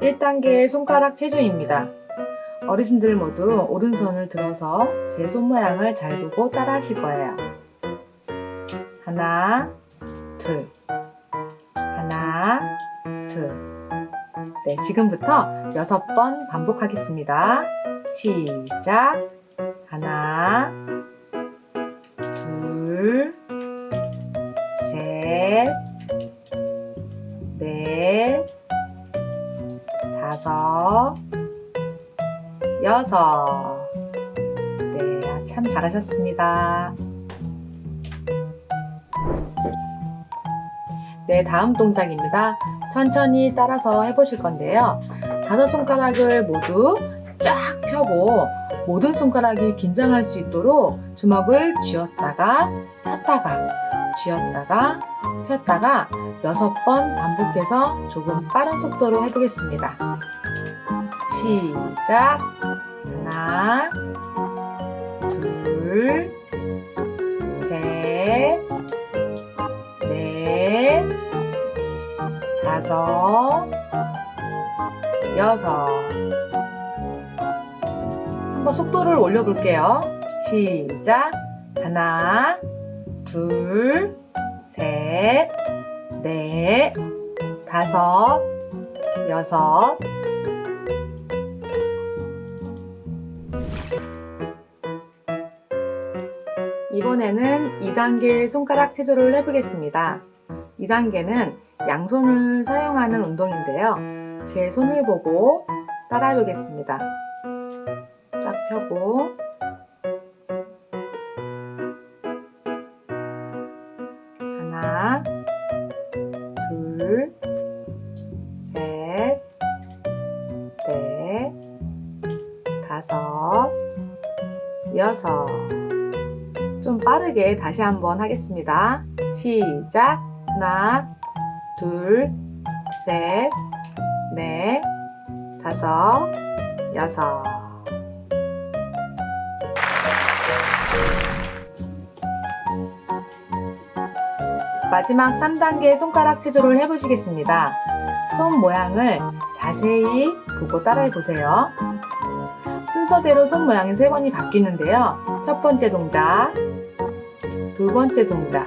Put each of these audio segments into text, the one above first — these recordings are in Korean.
1단계의 손가락 체중입니다. 어르신들 모두 오른손을 들어서 제 손 모양을 잘 보고 따라 하실 거예요. 하나, 둘. 하나, 둘. 네, 지금부터 여섯 번 반복하겠습니다. 시작. 하나, 둘, 셋, 넷, 다섯, 여섯. 네, 참 잘하셨습니다. 네, 다음 동작입니다. 천천히 따라서 해보실 건데요. 다섯 손가락을 모두 쫙 펴고 모든 손가락이 긴장할 수 있도록 주먹을 쥐었다가 폈다가 쥐었다가 폈다가 여섯 번 반복해서 조금 빠른 속도로 해보겠습니다. 시작! 하나, 둘, 셋, 넷, 다섯, 여섯. 한번 속도를 올려볼게요. 시작. 하나, 둘, 셋, 넷, 다섯, 여섯. 이번에는 2단계 손가락 체조를 해보겠습니다. 2단계는 양손을 사용하는 운동인데요. 제 손을 보고 따라해 보겠습니다. 쫙 펴고 하나, 둘, 셋, 넷, 다섯, 여섯. 좀 빠르게 다시 한번 하겠습니다. 시작. 하나, 둘, 셋, 넷, 다섯, 여섯. 마지막 3단계 손가락 체조를 해보시겠습니다. 손 모양을 자세히 보고 따라해 보세요. 순서대로 손 모양이 세 번이 바뀌는데요. 첫 번째 동작, 두 번째 동작,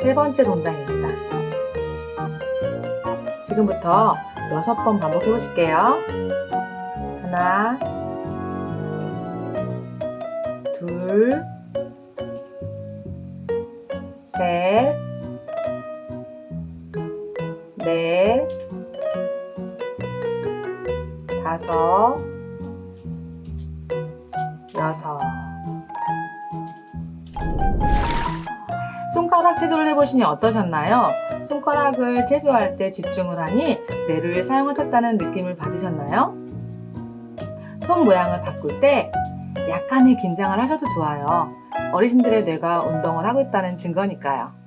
세 번째 동작입니다. 지금부터 여섯 번 반복해 보실게요. 하나, 둘, 셋, 넷, 다섯, 여섯. 손가락 체조를 해보시니 어떠셨나요? 손가락을 체조할 때 집중을 하니 뇌를 사용하셨다는 느낌을 받으셨나요? 손 모양을 바꿀 때 약간의 긴장을 하셔도 좋아요. 어르신들의 뇌가 운동을 하고 있다는 증거니까요.